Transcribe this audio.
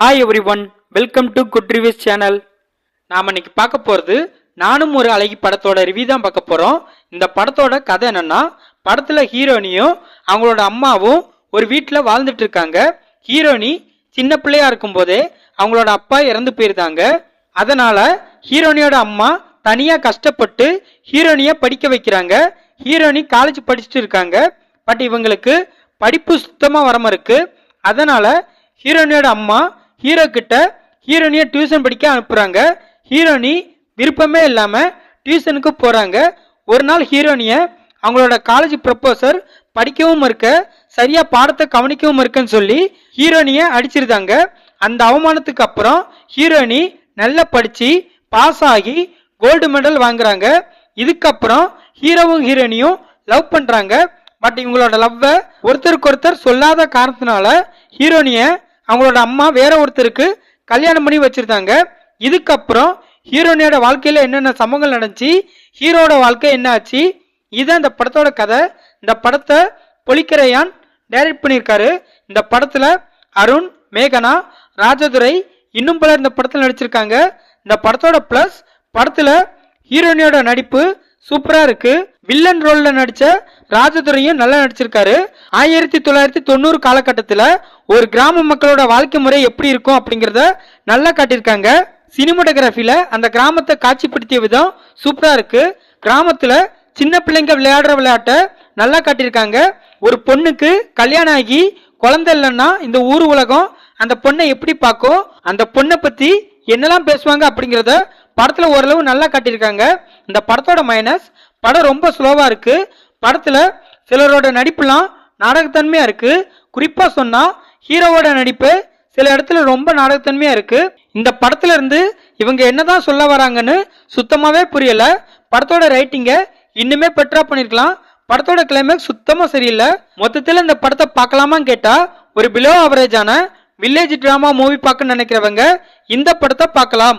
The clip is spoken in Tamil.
Hi everyone welcome to good reviews channel நாம் இன்னைக்கு பார்க்க போகிறது நானும் ஒரு அழகி படத்தோட ரிவ்யூ தான் பார்க்க போகிறோம் இந்த படத்தோட கதை என்னன்னா படத்தில் ஹீரோனியும் அவங்களோட அம்மாவும் ஒரு வீட்டில் வாழ்ந்துட்டு இருக்காங்க. ஹீரோனி சின்ன பிள்ளையா இருக்கும்போதே அவங்களோட அப்பா இறந்து போயிருந்தாங்க. அதனால ஹீரோனியோட அம்மா தனியாக கஷ்டப்பட்டு ஹீரோனியை படிக்க வைக்கிறாங்க. ஹீரோனி காலேஜ் படிச்சுட்டு இருக்காங்க. பட் இவங்களுக்கு படிப்பு சுத்தமாக வராம இருக்கு. அதனால ஹீரோனியோட அம்மா ஹீரோ கிட்ட ஹீரோனியை டியூஷன் படிக்க அனுப்புறாங்க. ஹீரோனி விருப்பமே இல்லாம டியூஷனுக்கு போறாங்க. ஒரு நாள் ஹீரோனிய அவங்களோட காலேஜ் ப்ரொபோசர் படிக்கவும் இருக்க சரியா பாடத்தை கவனிக்கவும் இருக்குன்னு சொல்லி ஹீரோனிய அடிச்சிருந்தாங்க. அந்த அவமானத்துக்கு அப்புறம் ஹீரோனி நல்லா படிச்சு பாஸ் ஆகி கோல்டு மெடல் வாங்குறாங்க. இதுக்கப்புறம் ஹீரோவும் ஹீரோனியும் லவ் பண்றாங்க. பட் இவங்களோட லவ்வை ஒருத்தருக்கு ஒருத்தர் சொல்லாத காரணத்தினால ஹீரோனிய அவங்களோட அம்மா வேற ஒருத்தருக்கு கல்யாணம் பண்ணி வச்சிருந்தாங்க. இதுக்கப்புறம் ஹீரோனியோட வாழ்க்கையில என்னென்ன சம்பவங்கள் நடந்துச்சு? ஹீரோட வாழ்க்கை என்ன ஆச்சு இதுதான் இந்த படத்தோட கதை. இந்த படத்தை பொலிக்கரையான் டைரக்ட் பண்ணியிருக்காரு. இந்த படத்துல அருண் மேகனா ராஜதுரை இன்னும் பலர் இந்த படத்தில் நடிச்சிருக்காங்க. இந்த படத்தோட ப்ளஸ் படத்தில் ஹீரோனியோட நடிப்பு சூப்பராக இருக்குது வில்லன் ரோல்ல நடிச்ச ராஜதுரையும் நல்லா நடிச்சிருக்காரு. ஆயிரத்தி தொள்ளாயிரத்தி தொண்ணூறு காலகட்டத்தில் ஒரு கிராம மக்களோட வாழ்க்கை முறை எப்படி இருக்கும் அப்படிங்கிறத நல்லா காட்டியிருக்காங்க. சினிமோட்டோகிராஃபியில் அந்த கிராமத்தை காட்சிப்படுத்திய விதம் சூப்பராக இருக்கு. கிராமத்தில் சின்ன பிள்ளைங்க விளையாடுற விளையாட்டை நல்லா காட்டியிருக்காங்க. ஒரு பொண்ணுக்கு கல்யாணம் ஆகி குழந்தை இல்லைன்னா இந்த ஊர் உலகம் அந்த பொண்ணை எப்படி பார்க்கும்? அந்த பொண்ணை பற்றி என்னெல்லாம் பேசுவாங்க அப்படிங்கிறத படத்தில் ஓரளவு நல்லா காட்டியிருக்காங்க. இந்த படத்தோட மைனஸ் படம் ரொம்ப ஸ்லோவாக இருக்குது படத்தில் சிலரோட நடிப்புலாம் நாடகத்தன்மையாக இருக்குது குறிப்பாக சொன்னால் ஹீரோவோட நடிப்பு சில இடத்துல ரொம்ப நாடகத்தன்மையாக இருக்குது இந்த படத்துல இருந்து இவங்க என்னதான் சொல்ல வராங்கன்னு சுத்தமாகவே புரியலை. படத்தோட ரைட்டிங்கை இன்னுமே பெட்டராக பண்ணியிருக்கலாம் படத்தோட கிளைமேக்ஸ் சுத்தமாக சரியில்லை. மொத்தத்தில் இந்த படத்தை பார்க்கலாமான்னு கேட்டால் ஒரு பிலோ ஆவரேஜான வில்லேஜ் ட்ராமா மூவி பார்க்க நினைக்கிறவங்க இந்த படத்தை பார்க்கலாம்.